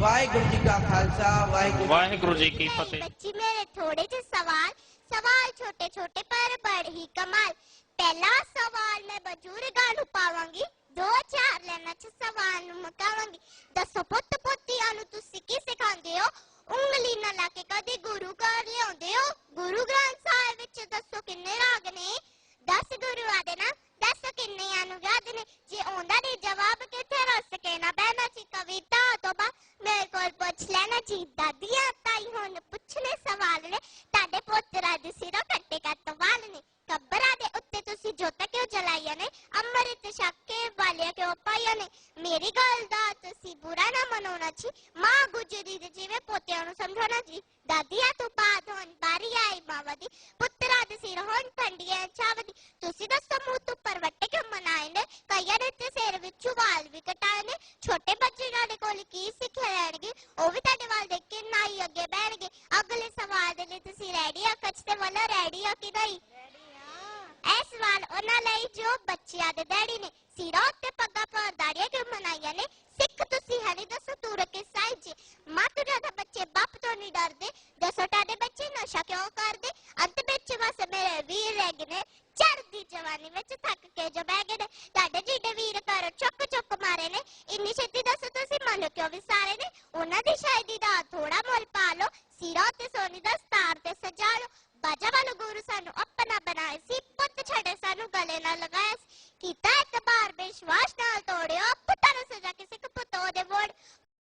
ਵਾਹਿਗੁਰੂ ਜੀ ਕਾ ਖਾਲਸਾ ਵਾਹਿਗੁਰੂ ਵਾਹਿਗੁਰੂ ਜੀ ਕੀ ਫਤਿਹ। ਬੱਚੀ ਮੇਰੇ ਥੋੜੇ ਜਿਹੇ ਸਵਾਲ ਸਵਾਲ ਛੋਟੇ ਛੋਟੇ ਪਰ ਬੜ ਹੀ ਕਮਾਲ। ਪਹਿਲਾ ਸਵਾਲ ਮੈਂ ਬਜ਼ੁਰਗਾਂ ਨੂੰ ਪਾਵਾਂਗੀ ਦੋ ਚਾਰ ਲੈਣਾ ਚ ਸਵਾਲ ਨੂੰ ਮੁਕਾਵਾਂਗੀ। ਦੱਸੋ ਪੁੱਤ ਪੁੱਤੀਆਂ ਨੂੰ ਤੁਸੀਂ ਕੀ ਸਿਖਾਉਂਦੇ ਹੋ? ਉਂਗਲੀ ਨਾਲ ਲਾ ਕੇ ਕਦੇ ਗੁਰੂ ਘਰ ਲਿਆਉਂਦੇ ਹੋ? ਗੁਰੂ ਗ੍ਰੰਥ ਸਾਹਿਬ ਵਿੱਚ ਦੱਸੋ ਕਿੰਨੇ ਰਾਗ ਨੇ? 10 ਗੁਰੂ ਆਦੇ ਨਾ ਦੱਸੋ ਕਿੰਨੇ ਅਨੁਰਾਧ ਨੇ? ਜੇ ਆਉਂਦਾ ਨਹੀਂ ਜੀ, ਦਾਦੀਆਂ ਤਾਈ ਹੁਣ ਪੁੱਛਣੇ ਸਵਾਲ ਨੇ। ਤੁਹਾਡੇ ਪੋਤਰਾ ਦੇ ਸਿਰੋਂ ਕੱਟੇ ਕੱਟ ਵਾਲ ਨੇ। ਕੱਬਰਾਂ ਦੇ ਉੱਤੇ ਤੁਸੀਂ ਜੋਤਾਂ ਕਿਉਂ ਜਲਾਈਆਂ ਨੇ? ਅੰਮ੍ਰਿਤ ਛਕੇ ਵਾਲਿਆ ਕਿਉਂ ਪਾਈਆਂ ਨੇ? ਮੇਰੀ ਗੱਲ ਦਾ ਤੁਸੀਂ ਬੁਰਾ ਨਾ ਮਨਾਉਣਾ ਜੀ। ਮਾਂ ਗੁਜਰੀ ਦੇ ਜਿਵੇਂ ਪੋਤਿਆਂ ਨੂੰ ਸਮਝਾਉਣਾ ਜੀ। ਦਾਦੀਆਂ ਤੋਂ ਬਾਅਦ ਹੁਣ ਬਾਰੀ ਆਈ ਮਾਵਾ ਦੀ। ਪੁੱਤਰਾ ਦੇ ਸਿਰ ਹੁਣ ਠੰਡੀਆਂ ਚਾਵਦੀ। ਤੁਸੀਂ ਦੱਸੋ ਮੂੰਹ ਤੋਂ ਪਰਵੱਟੇ ਕਿਉਂ ਮਨਾਏ ਨੇ? ਕਈਆਂ ਨੇ ਕੋਲ ਕੀ ਸਿੱਖਿਆ ਲੈਣਗੇ, ਉਹ ਵੀ ਤੁਹਾਡੇ ਵੱਲ ਦੇਖ ਕੇ ਨਾਈ ਅੱਗੇ ਬਹਿਣਗੇ। ਅਗਲੇ ਸਵਾਲ ਦੇ ਲਈ ਤੁਸੀਂ ਰੈਡੀ ਆ? ਕੱਚਤੇ ਵਾਲਾ ਰੈਡੀ ਆ ਕਿ ਨਹੀਂ? ਇਹ ਸਵਾਲ ਉਹਨਾਂ ਲਈ ਜੋ ਬੱਚਿਆਂ ਦੇ ਡੈਡੀ ਨੇ ਸਿਰਾਂ ਉੱਤੇ ਪੱਗਾਂ ਪਰ ਦਾੜੀਆਂ ਕਿਉਂ ਮਨਾਈਆਂ ਨੇ? ਸਿੱਖ ਤੁਸੀਂ ਹੈ ਦੱਸੋ ਤੂਰ ਕੇ ਸਾਈਂ ਜੀ। ਮਾਤੂ ਦਾ ਬੱਚੇ ਬਾਪ ਤੋਂ ਨਹੀਂ ਡਰਦੇ, ਦੱਸੋ ਤੁਹਾਡੇ ਬੱਚੇ ਨਸ਼ਾ ਕਿਉਂ ਕਰਦੇ? ਅੰਤ ਵਿੱਚ ਬਸ ਮੇਰੇ ਵੀਰ ਰਹਿ ਗਏ ਨੇ ਚੜਦੀ ਜਵਾਨੀ ਵਿੱਚ ਥੱਕ ਕੇ ਜੋ ਬਹਿ ਗਏ ਨੇ। ਤੁਹਾਡੇ ਜਿਹੜੇ ਵੀ ਸਾਰੇ ਨੇ, ਉਹਨਾਂ ਦੀ ਸ਼ਾਇਦੀ ਦਾ ਥੋੜਾ ਮੋਲ ਪਾ ਲਓ, ਸਿਰਾ ਤੇ ਸੋਨੇ ਦਾ ਸਤਾਰ ਤੇ ਸਜਾ ਲੋ ਬਾਜਾ ਵਾਲੋ ਗੁਰੂ ਸਾਨੂੰ ਆਪਣਾ ਬਣਾਏ ਸੀ, ਪੁੱਤ ਛੱਡੇ ਸਾਨੂੰ ਗਲੇ ਨਾਲ ਲਗਾਇਆ ਕੀਤਾ ਇਤਬਾਰ ਵਿਸ਼ਵਾਸ